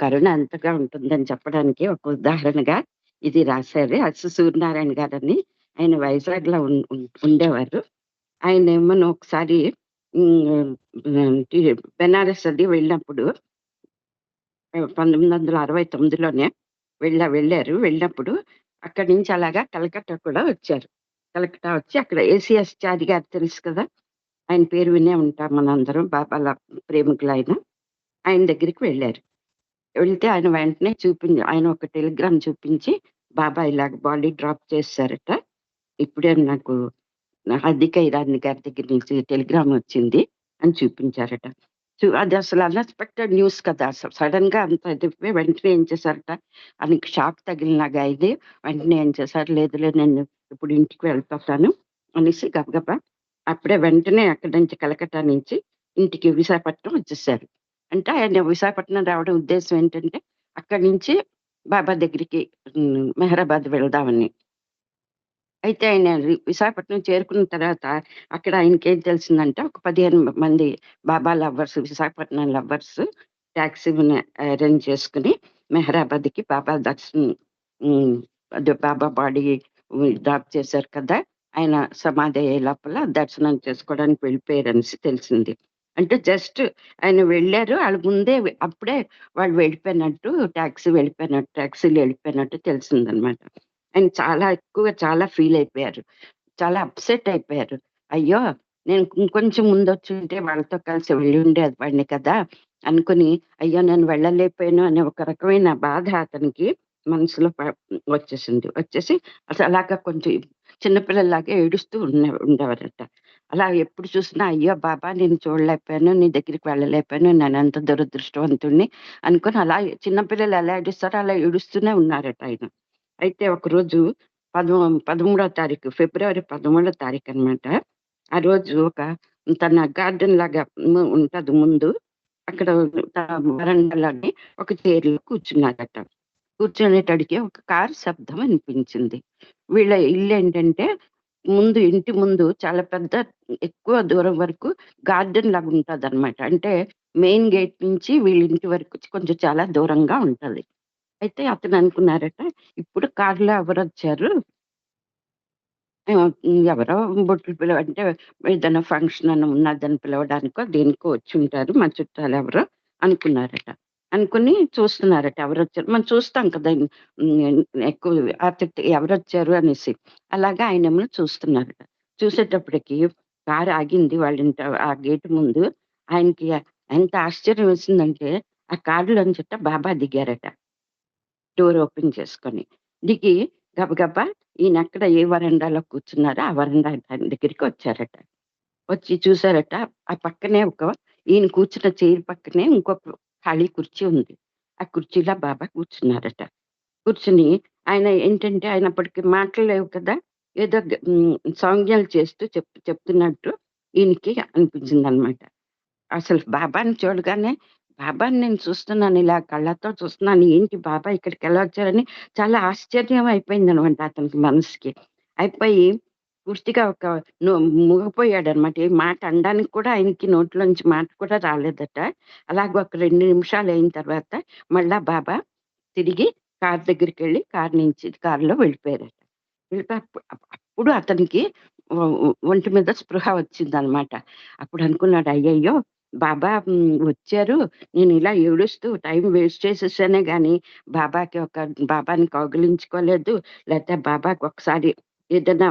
కరుణ అంతగా ఉంటుందని చెప్పడానికి ఒక ఉదాహరణగా ఇది రాశారు. అసలు సూర్యనారాయణ గారని. ఆయన వైజాగ్లో ఉండేవారు ఉండేవారు. ఆయనేమోను ఒకసారి బెనారస్ అది వెళ్ళినప్పుడు పంతొమ్మిది వందల అరవై తొమ్మిదిలోనే వెళ్ళ వెళ్ళారు. వెళ్ళినప్పుడు అక్కడి నుంచి అలాగా కలకత్తా కూడా వచ్చారు. కలకత్తా వచ్చి అక్కడ ఏసీఎస్ చారి గారు తెలుసు కదా! ఆయన పేరు వినే ఉంటాం మనందరం. బాబాల ప్రేమికులు ఆయన దగ్గరికి వెళ్ళారు వెళ్తే ఆయన వెంటనే చూపించి ఆయన ఒక టెలిగ్రామ్ చూపించి, బాబా ఇలాగ బాడీ డ్రాప్ చేశారట ఇప్పుడే నాకు హార్దిక ఇరాని గారి దగ్గర నుంచి టెలిగ్రామ్ వచ్చింది అని చూపించారట. అది అసలు అన్‌ఎక్స్‌పెక్టెడ్ న్యూస్ కదా! అసలు సడెన్‌గా అంత వెంటనే ఏం చేశారట, ఆయనకి షాక్ తగిలినగా అయింది. వెంటనే ఏం చేశారు, లేదులే నేను ఇప్పుడు ఇంటికి వెళ్ళిపోతాను అనేసి గబగబా అప్పుడే వెంటనే అక్కడి నుంచి కలకట్టా నుంచి ఇంటికి విశాఖపట్నం వచ్చేసారు. అంటే ఆయన విశాఖపట్నం రావడం ఉద్దేశం ఏంటంటే, అక్కడి నుంచి బాబా దగ్గరికి మెహరాబాద్ వెళ్దామని. అయితే ఆయన విశాఖపట్నం చేరుకున్న తర్వాత అక్కడ ఆయనకి ఏం తెలిసిందంటే ఒక 15 మంది బాబా లవ్వర్స్ విశాఖపట్నం లవ్వర్స్ ట్యాక్సీని అరేంజ్ చేసుకుని మెహరాబాద్‌కి బాబా దర్శనం అదే బాబా బాడీ డ్రాప్ చేశారు కదా! ఆయన సమాధి అయ్యే లోపల దర్శనం చేసుకోవడానికి వెళ్ళిపోయారనేసి తెలిసింది. అంటే జస్ట్ ఆయన వెళ్ళారు వాళ్ళ ముందే అప్పుడే వాళ్ళు వెళ్ళిపోయినట్టు టాక్సీ వెళ్ళిపోయినట్టు ట్యాక్సీలు వెళ్ళిపోయినట్టు తెలిసిందనమాట. ఆయన చాలా ఎక్కువగా చాలా ఫీల్ అయిపోయారు. చాలా అప్‌సెట్ అయిపోయారు. అయ్యో! నేను ఇంకొంచెం ముందు వచ్చి ఉంటే వాళ్ళతో కలిసి వెళ్ళి ఉండేది వాడిని కదా! అనుకుని అయ్యో! నేను వెళ్ళలేకపోయాను అనే ఒక రకమైన బాధ అతనికి మనసులో వచ్చేసింది. వచ్చేసి అసలు అలాగా కొంచెం చిన్నపిల్లలాగా ఏడుస్తూ ఉండే ఉండేవారట. అలా ఎప్పుడు చూసినా అయ్యో! బాబా నేను చూడలేకపోయాను. నీ దగ్గరికి వెళ్ళలేకపోయాను. నేను నేనెంత దురదృష్టవంతుణ్ణి అనుకుని అలా చిన్న పిల్లలు ఎలా ఏడుస్తారో అలా ఏడుస్తూనే ఉన్నారట ఆయన. అయితే ఒకరోజు పదమూ 13వ తారీఖు ఫిబ్రవరి పదమూడో తారీఖు అనమాట ఆ రోజు ఒక తన గార్డెన్ లాగా ఉంటుంది ఉంటది ముందు. అక్కడ త వరండాలోని ఒక చైర్‌లో కూర్చున్నారట. కూర్చునేటడికి ఒక కారు శబ్దం అనిపించింది వీళ్ళ ఇల్లు ఏంటంటే ముందు ఇంటి ముందు చాలా పెద్ద ఎక్కువ దూరం వరకు గార్డెన్ లాగా ఉంటదనమాట. అంటే మెయిన్ గేట్ నుంచి వీళ్ళ ఇంటి వరకు కొంచెం చాలా దూరంగా ఉంటది. అయితే అతను అనుకున్నారట ఇప్పుడు కారులో ఎవరొచ్చారు? వచ్చారు ఎవరో బొట్లు పిలవ అంటే ఏదైనా ఫంక్షన్ అని ఉన్నదని పిలవడానికో, దేనికో వచ్చుంటారు. చుట్టాలు చుట్టాలెవరో అనుకున్నారట. అనుకుని చూస్తున్నారట ఎవరొచ్చారు. మనం చూస్తాం కదా! ఎక్కువ ఎక్కువ ఎవరు ఎవరొచ్చారు అనేసి. అలాగా ఆయనేమో చూస్తున్నారట. చూసేటప్పటికి కారు ఆగింది వాళ్ళ ఇంట ఆ గేట్ ముందు. ఆయనకి ఎంత ఆశ్చర్యం వేసిందంటే ఆ కారులోంచట బాబా దిగారట. డోర్ ఓపెన్ చేసుకొని. దిగి గబగబా ఈయన ఎక్కడ ఏ వరండాలో కూర్చున్నారో ఆ వరండా దాని దగ్గరికి వచ్చారట. వచ్చి చూసారట ఆ పక్కనే ఒక ఈయన కూర్చున్న చైర్ పక్కనే ఇంకొక ఖాళీ కుర్చీ ఉంది. ఆ కుర్చీలో బాబా కూర్చున్నారట. కూర్చుని ఆయన ఏంటంటే ఆయన అప్పటికి మాటలు లేవు కదా! ఏదో గ చేస్తూ చెప్ చెప్తున్నట్టు ఈయనకి అనిపించిందనమాట. అసలు బాబాని చూడగానే బాబాని నేను చూస్తున్నాను ఇలా కళ్ళతో చూస్తున్నాను. ఏంటి బాబా ఇక్కడికెలా వచ్చారని చాలా ఆశ్చర్యం అయిపోయింది అనమాట అతనికి మనసుకి. అయిపోయి పూర్తిగా ఒక ను మూగపోయాడనమాట. ఏ మాట అనడానికి కూడా ఆయనకి నోట్లోంచి మాట కూడా రాలేదట. అలాగ ఒక 2 నిమిషాలు అయిన తర్వాత మళ్ళా బాబా తిరిగి కారు దగ్గరికెళ్ళి కారు నుంచి కారులో వెళ్ళిపోయారట. వెళ్ళిపోయి అప్ అప్పుడు అతనికి ఒ ఒంటి మీద స్పృహ వచ్చిందనమాట. అప్పుడు అనుకున్నాడు అయ్యయ్యో! బాబా హ్మ్. వచ్చారు. నేను ఇలా ఏడుస్తూ టైం వేస్ట్ చేసేసానే కానీ బాబాకి ఒక బాబాని కౌగిలించుకోలేదు. లేతే బాబాకి ఒకసారి ఏదైనా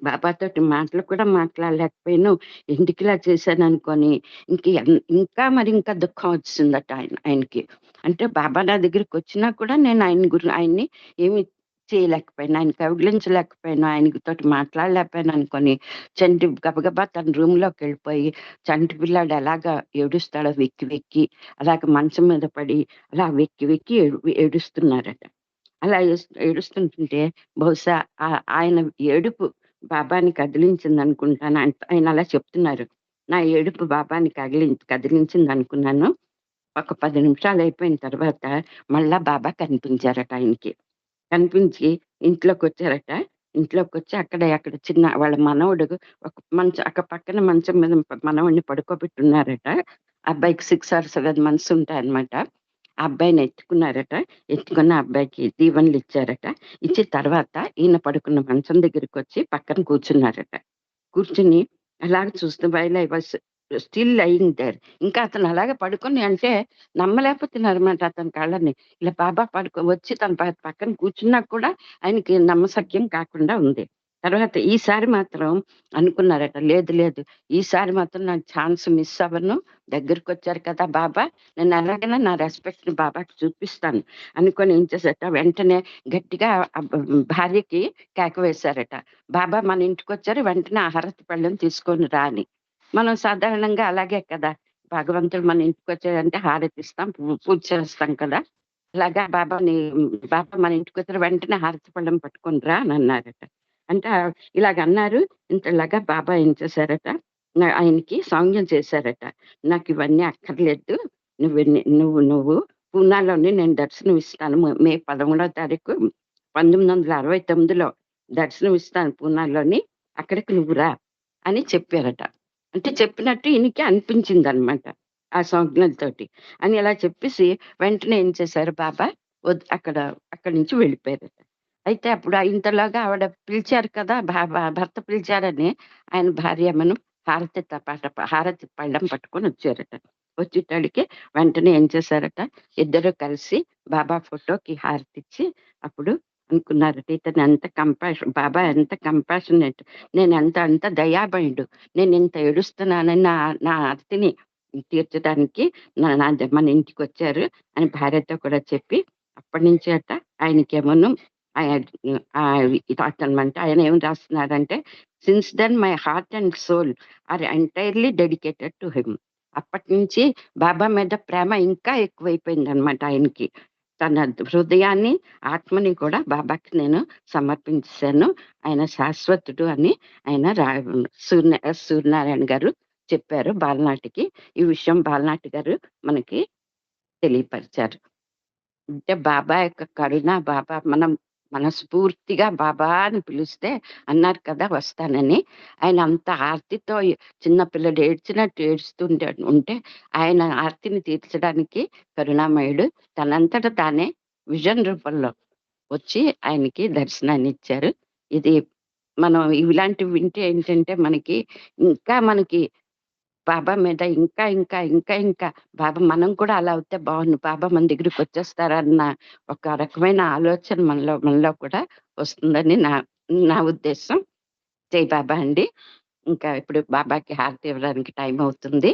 బాబాతోటి మాటలు కూడా మాట్లాడలేకపోయాను. ఎందుకిలా చేశాననుకోని ఇంక ఇంకా మరి ఇంకా దుఃఖం వచ్చిందట ఆయన ఆయనకి. అంటే బాబా నా దగ్గరికి వచ్చినా కూడా నేను ఆయన గురి ఆయన్ని ఏమి చేయలేకపోయాను. ఆయన కౌడిలించలేకపోయాను ఆయన తోటి మాట్లాడలేకపోయాను అనుకొని చంటి గబగబా తన రూమ్‌లోకెళ్ళిపోయి చంటి పిల్లాడు ఎలాగా ఏడుస్తాడో వెక్కి వెక్కి అలాగ మంచం మీద పడి అలా వెక్కి వెక్కి ఏడు ఏడుస్తున్నారట. అలా ఏడుస్తుంటుంటే బహుశా ఆ ఆయన ఏడుపు బాబాని కదిలించింది అనుకుంటాను ఆయన అలా చెప్తున్నారు. నా ఏడుపు బాబాని కదిలి కదిలించింది అనుకున్నాను ఒక పది నిమిషాలు అయిపోయిన తర్వాత మళ్ళా బాబా కనిపించారట ఆయనకి. కనిపించి ఇంట్లోకి వచ్చారట ఇంట్లోకి వచ్చి అక్కడ అక్కడ చిన్న వాళ్ళ మనవడు ఒక మంచం అక్క పక్కన మంచం మీద మనవడిని పడుకోబెట్టున్నారట. అబ్బాయికి సిక్స్ ఆర్ 7 మంత్స్ ఉంటాయన్నమాట. ఆ అబ్బాయిని ఎత్తుకున్నారట. ఎత్తుకున్న అబ్బాయికి దీవెనలు ఇచ్చారట. ఇచ్చిన తర్వాత ఈయన పడుకున్న మంచం దగ్గరికొచ్చి పక్కన కూర్చున్నారట. కూర్చుని అలాగ చూస్తూ while I was still lying there. ఇంకా అతను అలాగే పడుకుని అంటే నమ్మలేకపోతున్నారన్నమాట అతని కళ్ళని. ఇలా బాబా పడుకో వచ్చి తన పక్కన కూర్చున్నా కూడా ఆయనకి నమ్మసక్యం కాకుండా ఉంది. తర్వాత ఈసారి మాత్రం అనుకున్నారట. లేదు లేదు ఈసారి మాత్రం నాకు ఛాన్స్ మిస్ అవ్వను. దగ్గరికి వచ్చారు కదా బాబా! నేను ఎలాగైనా నా రెస్పెక్ట్‌ని బాబాకి చూపిస్తాను. అనుకొని ఏం చేశారట వెంటనే గట్టిగా భార్యకి కేక వేశారట. బాబా మన ఇంటికి వచ్చారు వెంటనే ఆహారతి హారతి పళ్ళెం తీసుకొని రాని మనం సాధారణంగా అలాగే కదా! భగవంతుడు మన ఇంటికి ఇంటికొచ్చాడంటే హారతిస్తాం. పూజ చేస్తాం కదా! అలాగా బాబాని బాబా మన ఇంటికి వచ్చారు వెంటనే హారతి పళ్ళెం పట్టుకొని రా అని అన్నారట. అంటే ఇలాగ అన్నారు. ఇంతలాగా బాబా ఏం చేశారట ఆయనకి సౌమ్యం చేశారట. నాకు ఇవన్నీ అక్కర్లేదు. నువ్వు నువ్వు నువ్వు పూనాలోనే నేను దర్శనం ఇస్తాను. మే 13వ తారీఖు 1969లో దర్శనం ఇస్తాను పూనాలోని. అక్కడికి నువ్వు రా అని చెప్పారట. అంటే చెప్పినట్టు ఈయనకి అనిపించిందనమాట. ఆ సంజ్ఞలతోటి. అని ఇలా చెప్పేసి వెంటనే ఏం చేశారు బాబా అక్కడ అక్కడి నుంచి వెళ్ళిపోయారట. అయితే అప్పుడు ఇంతలోగా ఆవిడ పిలిచారు కదా! భ భర్త పిలిచారని ఆయన భార్య మనం హారతి త హారతి పళ్ళం పట్టుకొని వచ్చారట. వచ్చేటడికి వెంటనే ఏం చేశారట ఇద్దరు కలిసి బాబా ఫోటోకి హారతిచ్చి అప్పుడు అనుకున్నారట ఇతను ఎంత కంపాషన్ బాబా ఎంత కంపాషనేట్ ఎంత అంత దయాభయుడు నేను ఇంత ఏడుస్తున్నానని నా నా ఆర్తిని తీర్చడానికి నా నా మన ఇంటికొచ్చారు అని భార్యతో కూడా చెప్పి అప్పటినుంచి అట ఆయనకేమోను ఆయ mm, ఆయన ఏం రాస్తున్నారంటే since then my heart and soul are entirely dedicated to him. అప్పటినుంచి బాబా మీద ప్రేమ ఇంకా ఎక్కువైపోయింది అనమాట ఆయనకి. తన హృదయాన్ని, ఆత్మని కూడా బాబాకి నేను సమర్పించాను ఆయన శాశ్వతుడు అని ఆయన రా సూర్య సూర్యనారాయణ గారు చెప్పారు బాలనాటికి. ఈ విషయం బాలనాటి గారు మనకి తెలియపరిచారు. అంటే బాబా యొక్క కరుణ బాబా మనం మనస్ఫూర్తిగా బాబా అని పిలిస్తే అన్నారు కదా వస్తానని. ఆయన అంత ఆర్తితో చిన్న పిల్లడు ఏడ్చినట్టు ఏడుస్తుంటే ఉంటే ఆయన ఆర్తిని తీర్చడానికి కరుణామయుడు తనంతట తానే విజన్ రూపంలో వచ్చి ఆయనకి దర్శనాన్ని ఇచ్చారు ఇది మనం ఇలాంటివి వింటే ఏంటంటే మనకి ఇంకా మనకి బాబా మీద ఇంకా ఇంకా ఇంకా ఇంకా బాబా మనం కూడా అలా అవుతే బాగుంది బాబా మన దగ్గరికి వచ్చేస్తారన్న ఒక రకమైన ఆలోచన మనలో మనలో కూడా వస్తుందని నా నా ఉద్దేశం. జై బాబా అండి. ఇంకా ఇప్పుడు బాబాకి హారతి ఇవ్వడానికి టైం అవుతుంది.